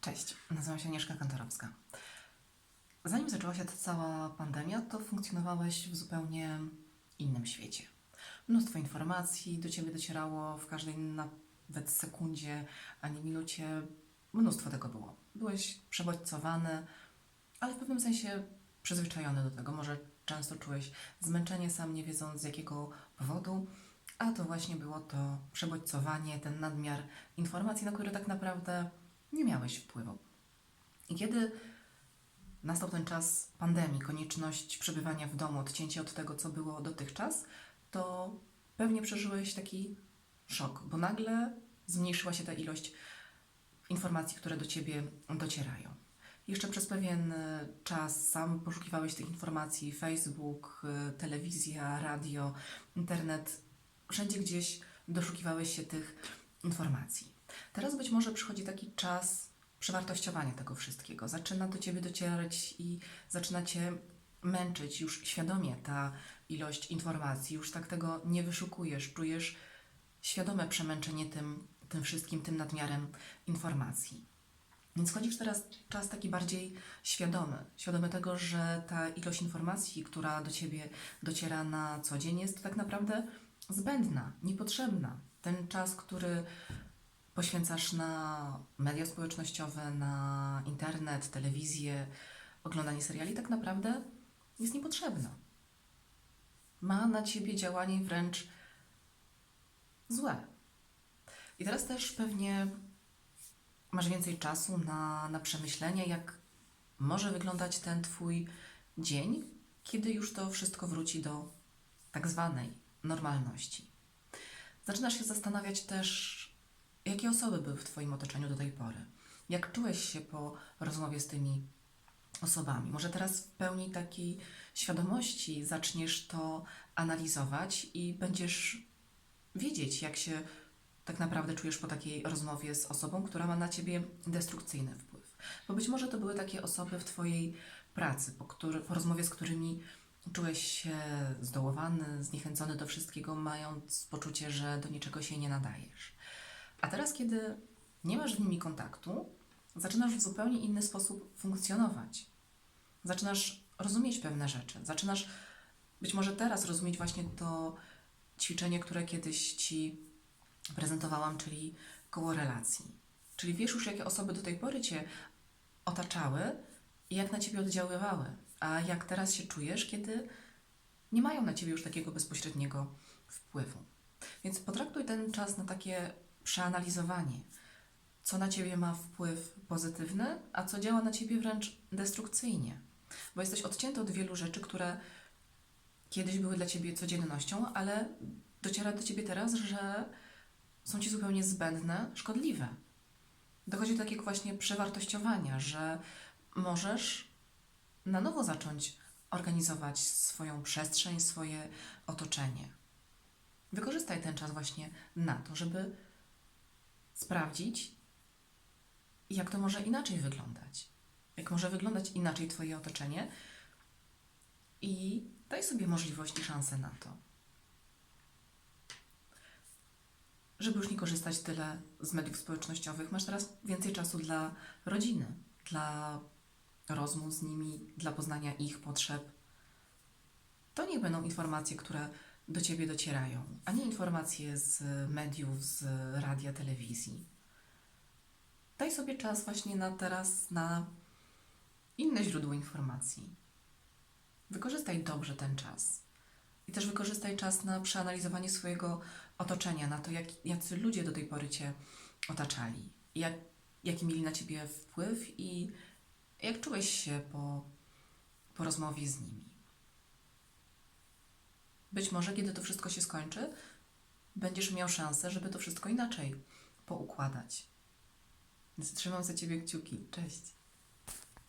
Cześć, nazywam się Agnieszka Kantorowska. Zanim zaczęła się ta cała pandemia, to funkcjonowałeś w zupełnie innym świecie. Mnóstwo informacji do ciebie docierało w każdej nawet sekundzie ani minucie. Mnóstwo tego było. Byłeś przebodźcowany, ale w pewnym sensie przyzwyczajony do tego. Może często czułeś zmęczenie sam, nie wiedząc z jakiego powodu, a to właśnie było to przebodźcowanie, ten nadmiar informacji, na które tak naprawdę nie miałeś wpływu. I kiedy nastał ten czas pandemii, konieczność przebywania w domu, odcięcie od tego, co było dotychczas, to pewnie przeżyłeś taki szok, bo nagle zmniejszyła się ta ilość informacji, które do ciebie docierają. Jeszcze przez pewien e, czas sam poszukiwałeś tych informacji: Facebook, e, telewizja, radio, internet. Wszędzie gdzieś doszukiwałeś się tych informacji. Teraz być może przychodzi taki czas przewartościowania tego wszystkiego. Zaczyna do ciebie docierać i zaczyna cię męczyć już świadomie ta ilość informacji. Już tak tego nie wyszukujesz, czujesz świadome przemęczenie tym, tym wszystkim, tym nadmiarem informacji. Więc chodzisz teraz czas taki bardziej świadomy, świadomy tego, że ta ilość informacji, która do ciebie dociera na co dzień, jest tak naprawdę zbędna, niepotrzebna. Ten czas, który poświęcasz na media społecznościowe, na internet, telewizję, oglądanie seriali, tak naprawdę jest niepotrzebna. Ma na ciebie działanie wręcz złe. I teraz też pewnie masz więcej czasu na, na przemyślenie, jak może wyglądać ten Twój dzień, kiedy już to wszystko wróci do tak zwanej normalności. Zaczynasz się zastanawiać też, jakie osoby były w Twoim otoczeniu do tej pory. Jak czułeś się po rozmowie z tymi osobami? Może teraz w pełni takiej świadomości zaczniesz to analizować i będziesz wiedzieć, jak się tak naprawdę czujesz po takiej rozmowie z osobą, która ma na ciebie destrukcyjny wpływ. Bo być może to były takie osoby w twojej pracy, po, który, po rozmowie z którymi czułeś się zdołowany, zniechęcony do wszystkiego, mając poczucie, że do niczego się nie nadajesz. A teraz, kiedy nie masz z nimi kontaktu, zaczynasz w zupełnie inny sposób funkcjonować. Zaczynasz rozumieć pewne rzeczy. Zaczynasz być może teraz rozumieć właśnie to ćwiczenie, które kiedyś ci prezentowałam, czyli koło relacji. Czyli wiesz już, jakie osoby do tej pory cię otaczały i jak na ciebie oddziaływały, a jak teraz się czujesz, kiedy nie mają na ciebie już takiego bezpośredniego wpływu. Więc potraktuj ten czas na takie przeanalizowanie, co na ciebie ma wpływ pozytywny, a co działa na ciebie wręcz destrukcyjnie. Bo jesteś odcięty od wielu rzeczy, które kiedyś były dla ciebie codziennością, ale dociera do ciebie teraz, że są ci zupełnie zbędne, szkodliwe. Dochodzi do takiego właśnie przewartościowania, że możesz na nowo zacząć organizować swoją przestrzeń, swoje otoczenie. Wykorzystaj ten czas właśnie na to, żeby sprawdzić, jak to może inaczej wyglądać. Jak może wyglądać inaczej Twoje otoczenie i daj sobie możliwość i szansę na to. Żeby już nie korzystać tyle z mediów społecznościowych, masz teraz więcej czasu dla rodziny, dla rozmów z nimi, dla poznania ich potrzeb. To nie będą informacje, które do ciebie docierają, a nie informacje z mediów, z radia, telewizji. Daj sobie czas właśnie na teraz na inne źródło informacji. Wykorzystaj dobrze ten czas. I też wykorzystaj czas na przeanalizowanie swojego otoczenia, na to, jak, jacy ludzie do tej pory cię otaczali, jak, jaki mieli na ciebie wpływ i jak czułeś się po, po rozmowie z nimi. Być może, kiedy to wszystko się skończy, będziesz miał szansę, żeby to wszystko inaczej poukładać. Więc trzymam za ciebie kciuki. Cześć.